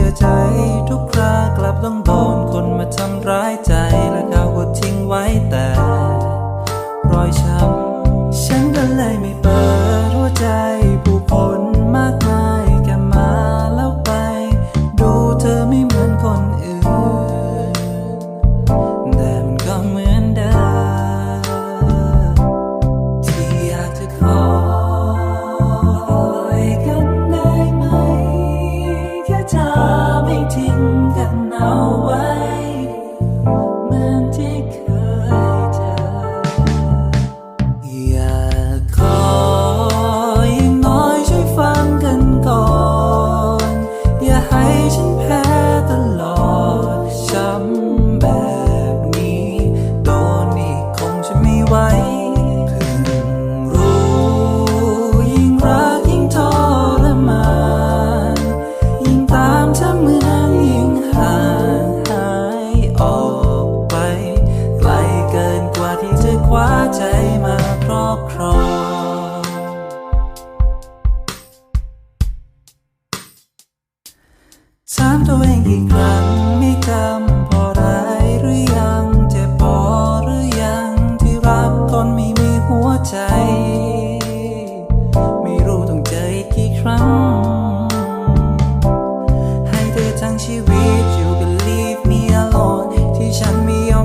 ชื่อใจ ทุกครากลับต้องโดนคนมาทำร้ายใจและเขาก็ทิ้งไว้แต่ รอยช้ำฉันก็เลยไม่เปิดหัวใจ ออกไป ไกลเกินกว่าที่จะคว้าใจมาครอบครองถามตัวเองกี่ครั้งไม่จำพอได้หรือยังเจ็บพอหรือยังที่รักคนไม่มีหัวใจ ไม่รู้ต้องเจออีกกี่ครั้ง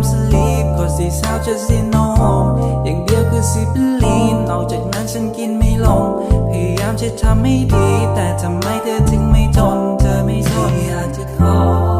ไม่ยอม sleep cause this house just in no home อย่างเดียวคือสิบลีนนอกจากนั้นฉันกินไม่ลง พยายามจะทำให้ดี แต่ทำไมเธอถึงไม่ทน เธอไม่ทนอยากจะขอ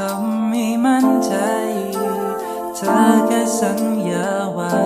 ทำให้มั่นใจ เธอแค่สัญญาว่าจะไม่ไป